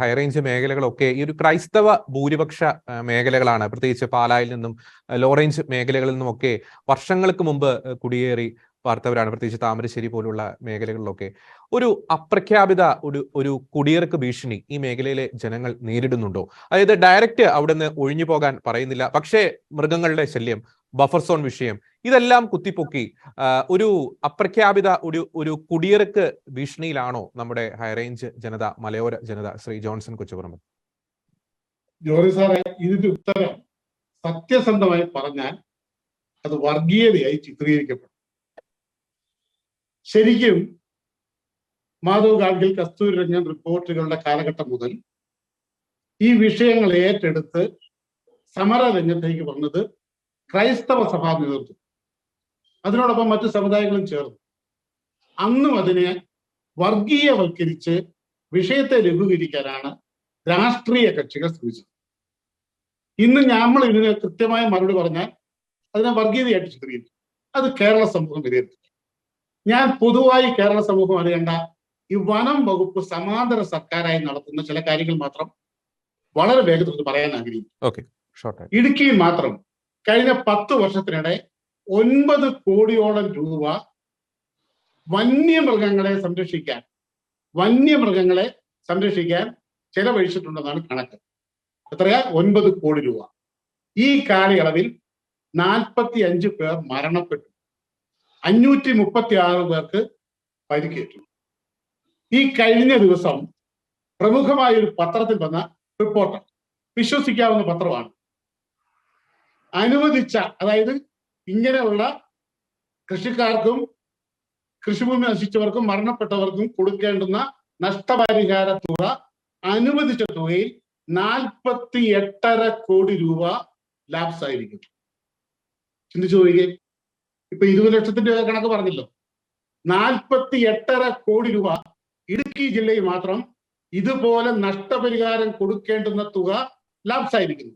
High range മേഖലകളൊക്കെ ഈ ഒരു ക്രൈസ്തവ ഭൂരിപക്ഷ മേഖലകളാണ്. പ്രത്യേകിച്ച് പാലായിൽ നിന്നും ലോറേഞ്ച് മേഖലകളിൽ നിന്നുമൊക്കെ വർഷങ്ങൾക്ക് മുമ്പ് കുടിയേറി പാർത്തവരാണ്. പ്രത്യേകിച്ച് താമരശ്ശേരി പോലുള്ള മേഖലകളിലൊക്കെ. ഒരു അപ്രഖ്യാപിത ഒരു ഒരു കുടിയിറക്ക് ഭീഷണി ഈ മേഖലയിലെ ജനങ്ങൾ നേരിടുന്നുണ്ടോ? അതായത് ഡയറക്റ്റ് അവിടെ നിന്ന് ഒഴിഞ്ഞു പോകാൻ പറയുന്നില്ല. പക്ഷേ മൃഗങ്ങളുടെ ശല്യം ബഫർ സോൺ വിഷയം ഇതെല്ലാം കുത്തിപ്പൊക്കി ഒരു അപ്രഖ്യാപിത ഒരു ഒരു കുടിയിറക്ക് ഭീഷണിയിലാണോ നമ്മുടെ ഹൈറേഞ്ച് ജനത മലയോര ജനത ശ്രീ ജോൺസൺ കൊച്ചുപുറമ്പൻ? ജോറി സാറേ ഇതിന്റെ ഉത്തരം സത്യസന്ധമായി പറഞ്ഞാൽ അത് വർഗീയതയായി ചിത്രീകരിക്കപ്പെടും. ശരിക്കും മാധവ് ഗാഡ്ഗിൽ കസ്തൂരി രംഗൻ റിപ്പോർട്ടുകളുടെ കാലഘട്ടം മുതൽ ഈ വിഷയങ്ങൾ ഏറ്റെടുത്ത് സമര രംഗത്തേക്ക് വന്നത് ക്രൈസ്തവ സഭാ നേതൃത്വം അതിനോടൊപ്പം മറ്റു സമുദായങ്ങളും ചേർന്നു. അന്നും അതിനെ വർഗീയവൽക്കരിച്ച് വിഷയത്തെ ലഘൂകരിക്കാനാണ് രാഷ്ട്രീയ കക്ഷികൾ ശ്രമിച്ചത്. ഇന്ന് നമ്മൾ ഇതിന് കൃത്യമായ മറുപടി പറഞ്ഞാൽ അതിനെ വർഗീയതയായിട്ട് ചിത്രീകരിക്കും. അത് കേരള സമൂഹം വിലയിരുത്തി. ഞാൻ പൊതുവായി കേരള സമൂഹം അറിയേണ്ട ഈ വനം വകുപ്പ് സമാന്തര സർക്കാരായി നടത്തുന്ന ചില കാര്യങ്ങൾ മാത്രം വളരെ വേഗത്തിൽ പറയാൻ ആഗ്രഹിക്കും ഇടുക്കിയിൽ മാത്രം കഴിഞ്ഞ പത്ത് വർഷത്തിനിടെ ഒൻപത് കോടിയോളം രൂപ വന്യമൃഗങ്ങളെ സംരക്ഷിക്കാൻ വന്യമൃഗങ്ങളെ സംരക്ഷിക്കാൻ ചെലവഴിച്ചിട്ടുണ്ടെന്നാണ് കണക്ക്. എത്രയാ? ഒൻപത് കോടി രൂപ. ഈ കാലയളവിൽ നാൽപ്പത്തി അഞ്ച് പേർ മരണപ്പെട്ടു. അഞ്ഞൂറ്റി മുപ്പത്തി ആറ് പേർക്ക് പരിക്കേറ്റു. ഈ കഴിഞ്ഞ ദിവസം പ്രമുഖമായ ഒരു പത്രത്തിൽ വന്ന റിപ്പോർട്ട് വിശ്വസിക്കാവുന്ന പത്രമാണ് അനുവദിച്ച അതായത് ഇങ്ങനെയുള്ള കൃഷിക്കാർക്കും കൃഷിഭൂമി നശിച്ചവർക്കും മരണപ്പെട്ടവർക്കും കൊടുക്കേണ്ടുന്ന നഷ്ടപരിഹാര തുക അനുവദിച്ച തുകയിൽ നാൽപ്പത്തി എട്ടര കോടി രൂപ ലാപ്സ് ആയിരിക്കും ചിന്തിച്ചു നോക്കിയേ ഇപ്പൊ ഇരുപത് ലക്ഷത്തിന്റെ കണക്ക് പറഞ്ഞല്ലോ. നാൽപ്പത്തി എട്ടര കോടി രൂപ ഇടുക്കി ജില്ലയിൽ മാത്രം ഇതുപോലെ നഷ്ടപരിഹാരം കൊടുക്കേണ്ടുന്ന തുക ലാപ്സ് ആയിരിക്കുന്നു.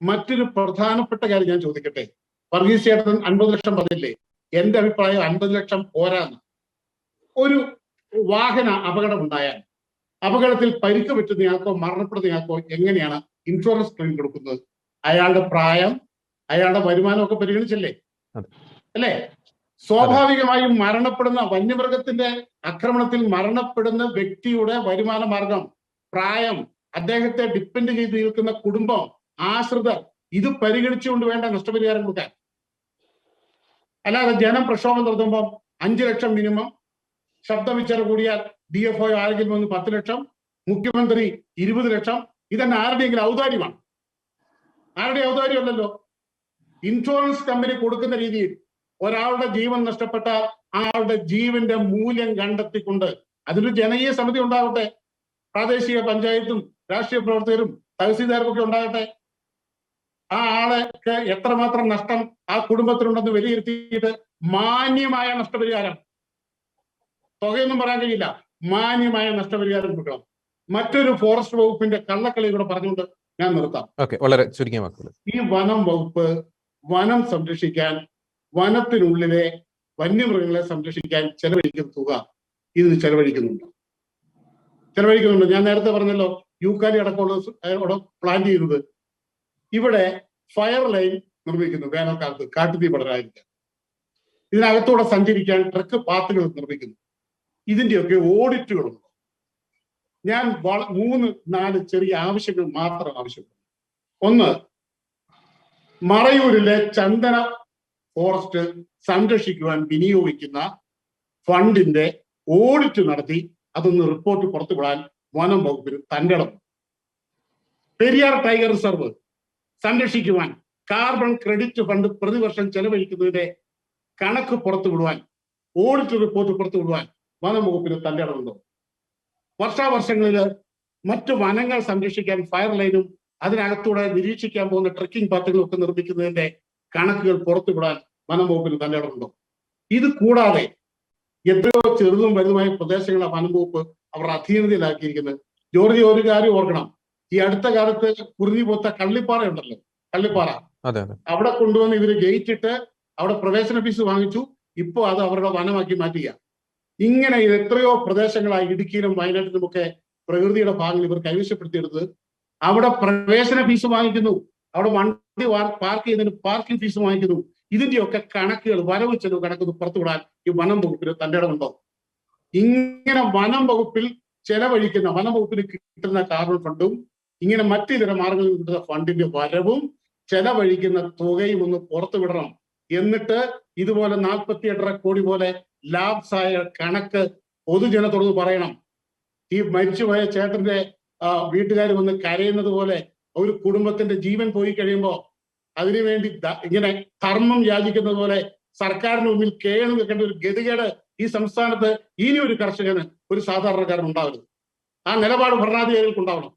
മറ്റൊരു പ്രധാനപ്പെട്ട കാര്യം ഞാൻ ചോദിക്കട്ടെ. വർഗീസ് ചേട്ടൻ അൻപത് ലക്ഷം പറഞ്ഞില്ലേ? എന്റെ അഭിപ്രായം അൻപത് ലക്ഷം പോരാന്ന്. ഒരു വാഹന അപകടം ഉണ്ടായാൽ അപകടത്തിൽ പരിക്ക് പറ്റുന്നയാൾക്കോ മരണപ്പെടുന്നയാൾക്കോ എങ്ങനെയാണ് ഇൻഷുറൻസ് ക്ലെയിം കൊടുക്കുന്നത്? അയാളുടെ പ്രായം അയാളുടെ വരുമാനം ഒക്കെ പരിഗണിച്ചല്ലേ. അല്ലേ? സ്വാഭാവികമായും മരണപ്പെടുന്ന വന്യമൃഗത്തിന്റെ ആക്രമണത്തിൽ മരണപ്പെടുന്ന വ്യക്തിയുടെ വരുമാന മാർഗം പ്രായം അദ്ദേഹത്തെ ഡിപ്പെൻഡ് ചെയ്ത് നിൽക്കുന്ന കുടുംബം ആശ്രിതർ ഇത് പരിഗണിച്ചുകൊണ്ട് വേണ്ട നഷ്ടപരിഹാരം കൊടുക്കാൻ. അല്ലാതെ ജനം പ്രക്ഷോഭം നടത്തുമ്പോൾ അഞ്ചു ലക്ഷം മിനിമം ശബ്ദമിച്ചറ കൂടിയാൽ ഡി എഫ് ഒ ആരെങ്കിലും വന്ന് പത്ത് ലക്ഷം മുഖ്യമന്ത്രി ഇരുപത് ലക്ഷം ഇതന്നെ ആരുടെയെങ്കിലും ഔദാര്യമാണ്. ആരുടെ ഔദാര്യമല്ലല്ലോ? ഇൻഷുറൻസ് കമ്പനി കൊടുക്കുന്ന രീതിയിൽ ഒരാളുടെ ജീവൻ നഷ്ടപ്പെട്ട ആളുടെ ജീവന്റെ മൂല്യം കണ്ടെത്തിക്കൊണ്ട് അതിനൊരു ജനകീയ സമിതി ഉണ്ടാകട്ടെ പ്രാദേശിക പഞ്ചായത്തും രാഷ്ട്രീയ പ്രവർത്തകരും തഹസീൽദാർക്കൊക്കെ ഉണ്ടാകട്ടെ. ആ ആൾക്ക് എത്രമാത്രം നഷ്ടം ആ കുടുംബത്തിനുണ്ടെന്ന് വിലയിരുത്തിയിട്ട് മാന്യമായ നഷ്ടപരിഹാരം. തുകയൊന്നും പറയാൻ കഴിയില്ല. മാന്യമായ നഷ്ടപരിഹാരം കൊടുക്കണം. മറ്റൊരു ഫോറസ്റ്റ് വകുപ്പിന്റെ കള്ളക്കളി കൂടെ പറഞ്ഞുകൊണ്ട് ഞാൻ നിർത്താം. വളരെ ചുരുങ്ങിയ വാക്കുകൾ. ഈ വനം വകുപ്പ് വനം സംരക്ഷിക്കാൻ വനത്തിനുള്ളിലെ വന്യമൃഗങ്ങളെ സംരക്ഷിക്കാൻ ചെലവഴിക്കുന്ന തുക ഇത് ചെലവഴിക്കുന്നുണ്ട്. ചെലവഴിക്കുന്നുണ്ട്. ഞാൻ നേരത്തെ പറഞ്ഞല്ലോ യൂക്കാലി അടക്കമുള്ള പ്ലാൻ ചെയ്യുന്നത് ഇവിടെ ഫയർ ലൈൻ നിർമ്മിക്കുന്നു. വേനൽക്കാലത്ത് കാട്ടുതീ പടരാതിരിക്കാൻ. ഇതിനകത്തൂടെ സഞ്ചരിക്കാൻ ട്രക്ക് പാത്തുകൾ നിർമ്മിക്കുന്നു. ഇതിന്റെയൊക്കെ ഓഡിറ്റുകളുണ്ട് ഞാൻ മൂന്ന് നാല് ചെറിയ ആവശ്യങ്ങൾ മാത്രം ആവശ്യപ്പെടുന്നു. ഒന്ന് മറയൂരിലെ ചന്ദന ഫോറസ്റ്റ് സംരക്ഷിക്കുവാൻ വിനിയോഗിക്കുന്ന ഫണ്ടിന്റെ ഓഡിറ്റ് നടത്തി അതൊന്ന് റിപ്പോർട്ട് പുറത്തുവിടാൻ വനം വകുപ്പിന് തന്റെ പെരിയാർ ടൈഗർ റിസർവ് സംരക്ഷിക്കുവാൻ കാർബൺ ക്രെഡിറ്റ് ഫണ്ട് പ്രതിവർഷം ചെലവഴിക്കുന്നതിന്റെ കണക്ക് പുറത്തുവിടുവാൻ ഓഡിറ്റ് റിപ്പോർട്ട് പുറത്തുവിടുവാൻ വനം വകുപ്പിന് തന്റെ ഇടമുണ്ടോ. വർഷാവർഷങ്ങളിൽ മറ്റു വനങ്ങൾ സംരക്ഷിക്കാൻ ഫയർ ലൈനും അതിനകത്തൂടെ നിരീക്ഷിക്കാൻ പോകുന്ന ട്രക്കിംഗ് പാത്തുകളും ഒക്കെ നിർമ്മിക്കുന്നതിന്റെ കണക്കുകൾ പുറത്തുവിടാൻ വനം വകുപ്പിന് തന്റെ ഇടമുണ്ടോ. ഇത് കൂടാതെ എത്രയോ ചെറുതും വലുതുമായ പ്രദേശങ്ങളെ വനം വകുപ്പ് അവർ അധീനതയിലാക്കിയിരിക്കുന്നത്. ജോർജ് ഒരു കാര്യം ഓർക്കണം. ഈ അടുത്ത കാലത്ത് കുറിഞ്ഞു പോത്ത കള്ളിപ്പാറ ഉണ്ടല്ലോ കള്ളിപ്പാറ. അവിടെ കൊണ്ടുവന്ന് ഇവർ ഗേറ്റ് ഇട്ട് അവിടെ പ്രവേശന ഫീസ് വാങ്ങിച്ചു. ഇപ്പോ അത് അവരുടെ വനമാക്കി മാറ്റുക ഇങ്ങനെ ഇത് എത്രയോ പ്രദേശങ്ങളായി ഇടുക്കിയിലും വയനാട്ടിലും ഒക്കെ പ്രകൃതിയുടെ ഭാഗങ്ങൾ ഇവർ കൈവശപ്പെടുത്തിയെടുത്ത് അവിടെ പ്രവേശന ഫീസ് വാങ്ങിക്കുന്നു. അവിടെ വണ്ടി പാർക്ക് ചെയ്യുന്നതിന് പാർക്കിംഗ് ഫീസ് വാങ്ങിക്കുന്നു. ഇതിന്റെയൊക്കെ കണക്കുകൾ വരവ് ചെലവ് കണക്ക് പുറത്തുവിടാൻ ഈ വനം വകുപ്പിന് തന്റെ ഇടമുണ്ടോ? ഇങ്ങനെ വനം വകുപ്പിൽ ചെലവഴിക്കുന്ന വനം വകുപ്പിന് കിട്ടുന്ന കാർബൺ ഫണ്ടും ഇങ്ങനെ മറ്റു ഇതര മാർഗങ്ങളിൽ കിട്ടുന്ന ഫണ്ടിന്റെ വരവും ചെലവഴിക്കുന്ന തുകയും ഒന്ന് പുറത്തു വിടണം. എന്നിട്ട് ഇതുപോലെ നാൽപ്പത്തി എട്ടര കോടി പോലെ ലാബ്സ് ആയ കണക്ക് പൊതുജനത്തോട് പറയണം. ഈ മരിച്ചുപോയ ചേട്ടന്റെ വീട്ടുകാർ വന്ന് കരയുന്നത് പോലെ ഒരു കുടുംബത്തിന്റെ ജീവൻ പോയി കഴിയുമ്പോൾ അതിനുവേണ്ടി ഇങ്ങനെ ധർമ്മം യാചിക്കുന്നത് പോലെ സർക്കാരിന് മുമ്പിൽ കേണു വെക്കേണ്ട ഒരു ഗതികേട് ഈ സംസ്ഥാനത്ത് ഇനി ഒരു കർഷകന് ഒരു സാധാരണക്കാരൻ ഉണ്ടാവരുത്. ആ നിലപാട് ഭരണാധികാരികൾക്ക് ഉണ്ടാവണം.